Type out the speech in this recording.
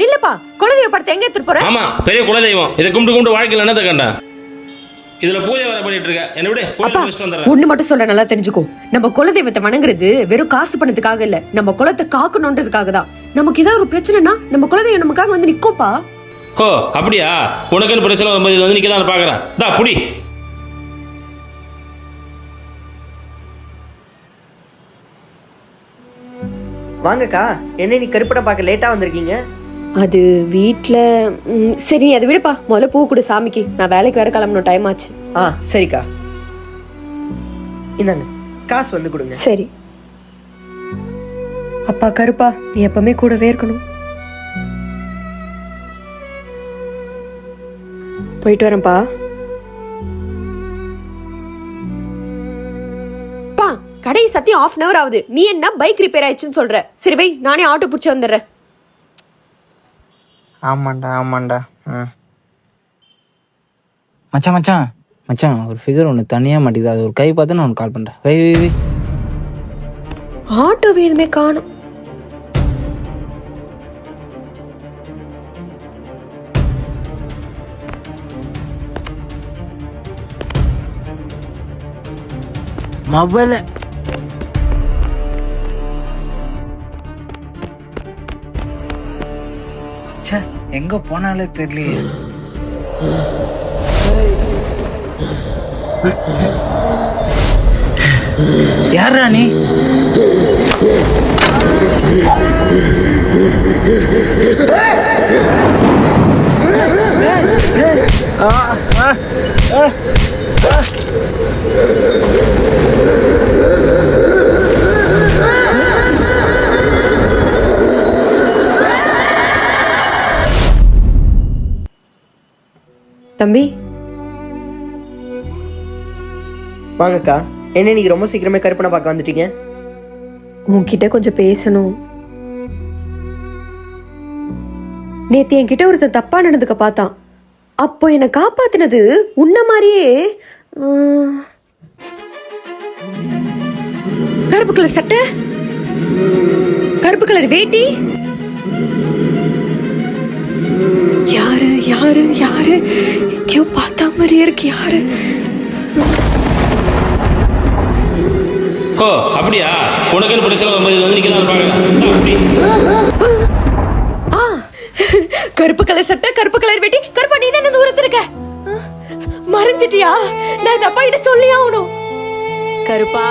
நில்லுப்பா. குலதெய்வ படத்தை எங்க எடுத்துட்டு போற? ஆமா பெரிய குலதெய்வம். இதை கும்பிட்டு கும்பிட்டு வாழ்க்கையில் என்னத்தை கண்டேன் இதுல பூஜை வேற பண்ணிட்டு இருக்க. என்ன விட அப்பா ஒண்ணு மட்டும் சொல்ல நல்லா தெரிஞ்சுக்கோ. நம்ம குலதெய்வத்தை வணங்குறது வெறும் காசு பணத்துக்காக இல்ல. நம்ம குலத்தை காக்கணுன்றதுக்காக தான். நமக்கு ஏதாவது ஒரு பிரச்சனைனா நம்ம குலதெய்வம் நமக்காக வந்து நிக்கோப்பா. ஓ அப்படியா? உனக்குன்னு பிரச்சனை வரும்போது இது வந்து நிக்க தான் பாக்குறேன். தா புடி. வாங்கக்கா என்ன நீ கருப்படம் பார்க்க லேட்டா வந்திருக்கீங்க. அது வீட்ல ம், சரி நீ அதை விடுப்பா. முதல்ல பூ கொடு சாமிக்கு. நான் வேலைக்கு வேற கிளம்பணும். டைம் ஆச்சு. ஆ சரிக்கா. இந்தாங்க காசு வந்து கொடுங்க. சரி. அப்பா கருப்பா நீ எப்பவுமே கூடவே இருக்கணும். போயிட்டு வரேன்ப்பா. பா கடை சத்தியம் ஆஃப் அன் அவர் ஆகுது. நீ என்ன பைக் ரிப்பேர் ஆயிடுச்சுன்னு சொல்ற? சரி வை நானே ஆட்டோ பிடிச்சி வந்துடுறேன். ஆமாண்டா ஆமாண்டா. ம். மச்சான் மச்சான். மச்சான் ஒரு ஃபிகர் ஒன்று தனியாக மாட்டேங்குது அது ஒரு கை பார்த்து நான் உனக்கு கால் பண்ணுறேன் வை வை வை. ஆட்டோவே எதுவுமே காணும். மொபைல் ச்சே எங்க போனாலே தெரியலையே. யாரா நீ தம்பி? வாங்கக்கா. என்ன நீங்க ரொம்ப சீக்கிரமே கருப்பனை பார்க்க வந்துட்டீங்க. உன்கிட்ட கொஞ்சம் பேசணும். நேத்து என்கிட்ட ஒருத்தன் தப்பா நடந்துக்க பார்த்தான். அப்போ என்னை காப்பாத்தினது உன்ன மாதிரியே உம், கருப்பு கலர் சட்டை? கருப்பு கலர் வேட்டி? யாரு எங்கேயோ பார்த்தா மாதிரியே இருக்கு யாரு? ஓ அப்படியா? உனக்குன்னு வரும்போது இது வந்து நிக்க தான் பாக்குறேன் தா, புடி ஆ. கருப்பு கலர் சட்டை கருப்பு கலர் வெட்டி. கருப்பா நீ தானே தூரத்து இருக்க? மறைஞ்சிட்டியா? நான் இந்த அப்பா கிட்ட சொல்லி ஆகணும். கருப்பா?